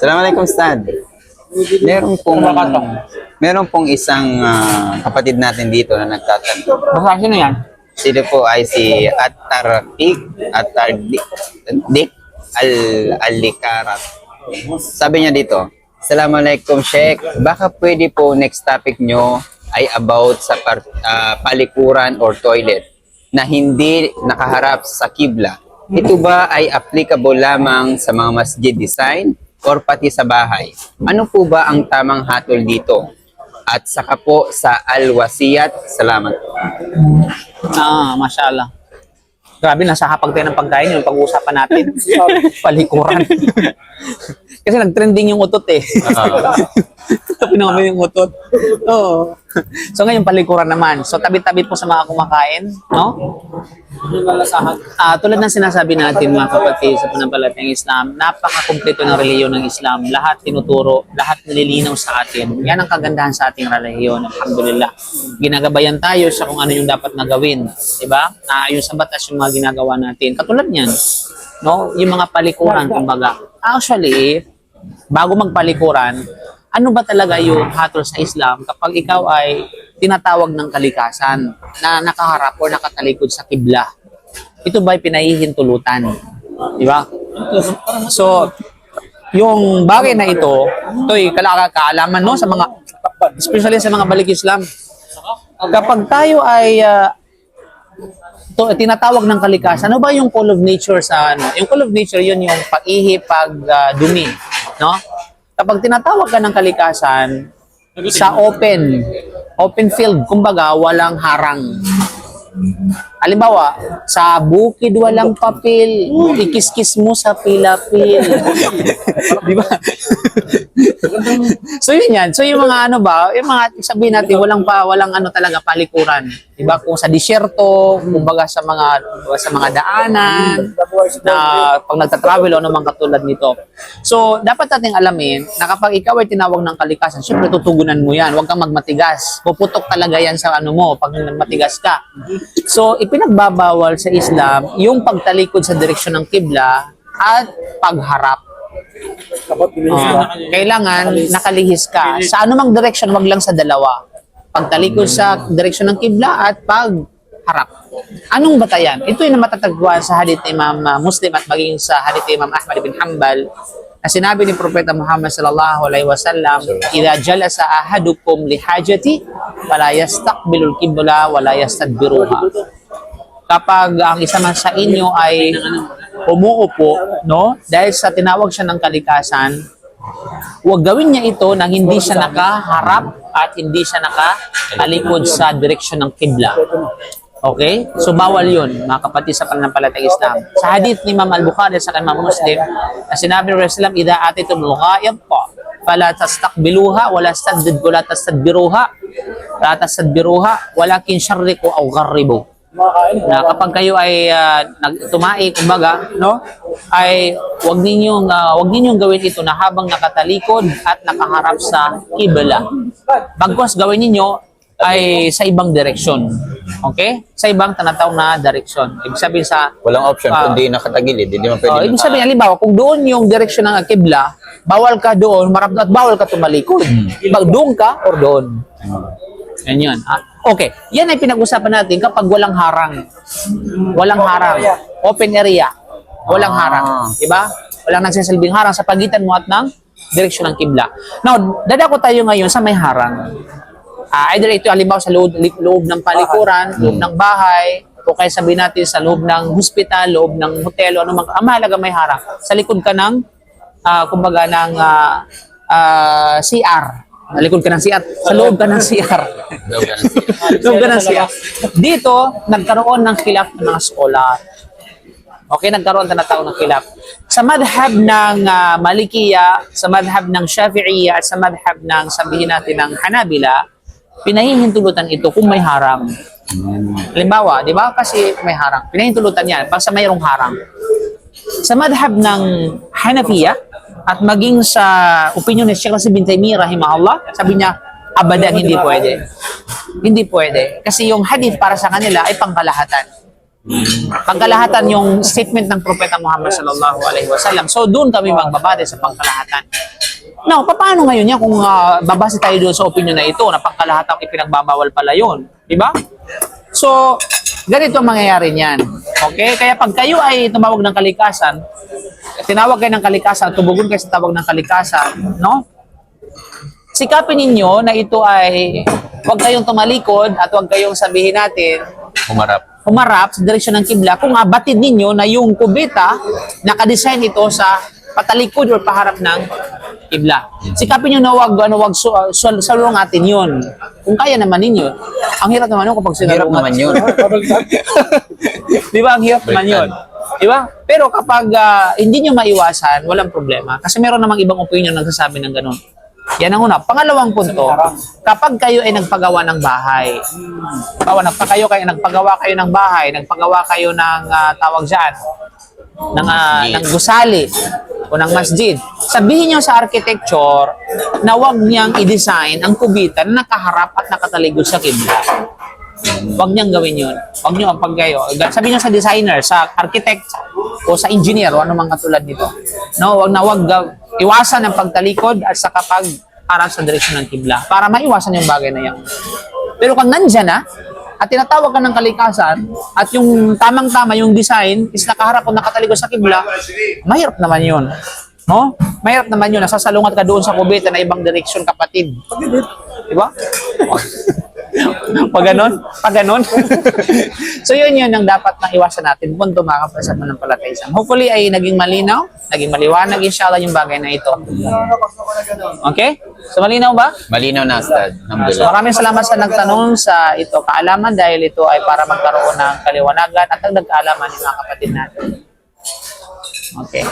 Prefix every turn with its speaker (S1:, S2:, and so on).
S1: Assalamualaikum Ustad. Meron pong meron pong isang ah, kapatid natin dito na nagtatanong.
S2: Basta sino yan?
S1: Sino po ay si Atartik Atardik Dik Al Alikarat. Sabi niya dito, Assalamualaikum Sheikh. Baka pwede po next topic nyo ay about sa par- ah, palikuran or toilet na hindi nakaharap sa kibla. Ito ba ay applicable lamang sa mga masjid design or pati sa bahay? Ano po ba ang tamang hatol dito? At saka po sa al-wasiyat. Salamat.
S2: Ah, mashallah. Grabe, nasa hapag tayo ng pagkain yung pag-uusapan natin. Palikuran. Kasi nag-trending yung utot eh. Tabi na kami yung utot. Oo. So ngayon palikuran naman. So tabi-tabi po sa mga kumakain, no? Ah, tulad ng sinasabi natin mga kapatid sa panampalatayang Islam, napaka-kumpleto ng reliyon ng Islam. Lahat tinuturo, lahat nililinaw sa atin. Yan ang kagandahan sa ating reliyon. Alhamdulillah. Ginagabayan tayo sa kung ano yung dapat na gawin. Diba? Ayon sa batas yung mga ginagawa natin. Katulad niyan, no? yung mga palikuran, kumbaga. Actually, bago magpalikuran, ano ba talaga yung hatol sa Islam kapag ikaw ay tinatawag ng kalikasan na nakaharap o nakatalikod sa kibla? Ito ba ay pinahihintulutan? Di ba? So, yung bagay na ito, ito ay kalaka- kaalaman no, sa mga, especially sa mga balik Islam. Kapag tayo ay ah, to, tinatawag ng kalikasan, ano ba yung call of nature sa ano? Yung call of nature yun yung pag-ihi, pag ah, dumi, no? Kapag tinatawag ka ng kalikasan sa open, open field, kumbaga walang harang. Halimbawa, sa bukid walang papel, ikis-kis mo sa pilapil. Di ba? so yun yan. So yung mga ano ba, yung mga sabihin natin walang pa walang ano talaga palikuran. 'Di ba? Kung sa disyerto, kumbaga sa mga sa mga daanan na pag nagta-travel o naman katulad nito. So dapat nating alamin na kapag ikaw ay tinawag ng kalikasan, syempre tutugunan mo 'yan. Huwag kang magmatigas. Puputok talaga 'yan sa ano mo pag matigas ka. So ipinagbabawal sa Islam yung pagtalikod sa direksyon ng kibla at pagharap. Oo. kailangan nakalihis ka. Sa anumang direction, wag lang sa dalawa. Pagtalikod sa direksyon ng kibla at pagharap. Anong batayan? Ito yung matatagpuan sa hadith ni Imam uh, Muslim at maging sa hadith ni Imam Ahmad bin Hanbal na sinabi ni Propeta Muhammad sallallahu alaihi wasallam, "Idza jalasa ahadukum li hajati, fala yastaqbilul qibla wa la yastadbiruha." Kapag ang isa man sa inyo ay umuupo, no? Dahil sa tinawag siya ng kalikasan, huwag gawin niya ito nang hindi siya nakaharap at hindi siya nakatalikod sa direksyon ng kibla. Okay? So, bawal yun, mga kapatid sa pananampalatay Islam. Sa hadith ni Imam Al-Bukhari sa Imam Muslim, na sinabi ng Islam, Ida atitum lughayab po, fala tastakbiluha, wala stadid, wala tastadbiruha, wala tastadbiruha, walakin syarriku aw gharribu na kapag kayo ay uh, nagtumai kumbaga no ay wag ninyong ah, wag ninyong gawin ito na habang nakatalikod at nakaharap sa kibla bagkos gawin ninyo ay sa ibang direksyon okay sa ibang tanataw na direksyon ibig sabihin sa
S1: Walang option
S2: Ah.
S1: kundi nakatagilid. Hindi mo pwede.
S2: Oh, ibig sabihin, halimbawa, kung doon yung direksyon ng kibla, bawal ka doon, marap at bawal ka tumalikod. Bag doon ka or doon. Yan yun. Ah, okay. Yan ay pinag-usapan natin kapag walang harang. Walang harang. Open area. Walang
S1: Ah.
S2: harang. Diba? Walang nagsisilbing harang sa pagitan mo at ng direksyon ng kibla. Now, dadako tayo ngayon sa may harang. Ah, either ito halimbawa sa loob, loob ng palikuran, loob ng bahay, o kaya sabihin natin sa loob ng hospital, loob ng hotel, o ano mang, ang mahalaga may harang. Sa likod ka ng, ah, kumbaga ng ah, ah, CR. Sa likod ka ng CR. Sa loob ka ng CR. loob ka ng CR. Dito, nagkaroon ng khilaf ng mga scholar. Okay, nagkaroon na tao ng khilaf. Sa madhab ng ah, Malikiya, sa madhab ng Shafi'iyya, at sa madhab ng sabihin natin ng Hanabila, pinahihintulutan ito kung may harang. Halimbawa, di ba? Kasi may harang. Pinahihintulutan yan pag sa mayroong harang. Sa madhab ng Hanafiya at maging sa opinion ni Sheikh Nasib bin Taymiyyah rahimahullah, sabi niya, abadan hindi pwede. Hindi pwede. Kasi yung hadith para sa kanila ay pangkalahatan. Pangkalahatan yung statement ng Propeta Muhammad sallallahu alaihi wasallam. So doon kami magbabase sa pangkalahatan. Now, paano ngayon yan kung ah, babase tayo doon sa opinion na ito na pangkalahatang ipinagbabawal pala yun? Di ba? So, ganito ang mangyayari niyan. Okay? Kaya pag kayo ay tumawag ng kalikasan, tinawag kayo ng kalikasan, tubugon kayo sa tawag ng kalikasan, no? Sikapin ninyo na ito ay huwag kayong tumalikod at huwag kayong sabihin natin
S1: Humarap.
S2: humarap sa direksyon ng kibla kung abatid ninyo na yung kubeta nakadesign ito sa patalikod or paharap ng kibla. Sikapin nyo na wag, ano, wag su, su, salungatin yun. Kung kaya naman ninyo. Ang hirap naman yun kapag
S1: Hirap
S2: sinalungat.
S1: naman yun.
S2: Di ba? Ang hirap naman yun. Di ba? Pero kapag ah, hindi nyo maiwasan, walang problema. Kasi meron namang ibang opinion na nagsasabi ng ganun. Yan ang una. Pangalawang punto, kapag kayo ay nagpagawa ng bahay, Bawa, nagpa kayo, kayo, nagpagawa kayo ng bahay, nagpagawa kayo ng ah, tawag dyan, ng, ah,
S1: Masjid.
S2: ng gusali o ng masjid. Sabihin nyo sa architecture na wag niyang i-design ang kubitan na nakaharap at nakataligod sa kibla. Huwag niyang gawin yun. Huwag niyo ang pagkayo. Sabihin niyo sa designer, sa architect, o sa engineer, o ano mang katulad nito. No, wag na wag iwasan ang pagtalikod at sa kapag harap sa direksyon ng kibla para maiwasan yung bagay na yan. Pero kung nandyan na, at tinatawag ka ng kalikasan, at yung tamang-tama yung design is nakaharap o nakatalikod sa kibla, mahirap naman yun. No? Mahirap naman yun. Nasasalungat ka doon sa kubeta na ibang direksyon kapatid. Di ba? Pag ganon? Pag ganon? so yun yun ang dapat na iwasan natin. Punto mga kapasat ng palataysan. Hopefully ay naging malinaw, naging maliwanag inshallah yung bagay na ito. Okay? So malinaw ba?
S1: Malinaw na, Ustad.
S2: So maraming salamat sa nagtanong sa ito kaalaman dahil ito ay para magkaroon ng kaliwanagan at ang nagkaalaman ng mga kapatid natin. Okay.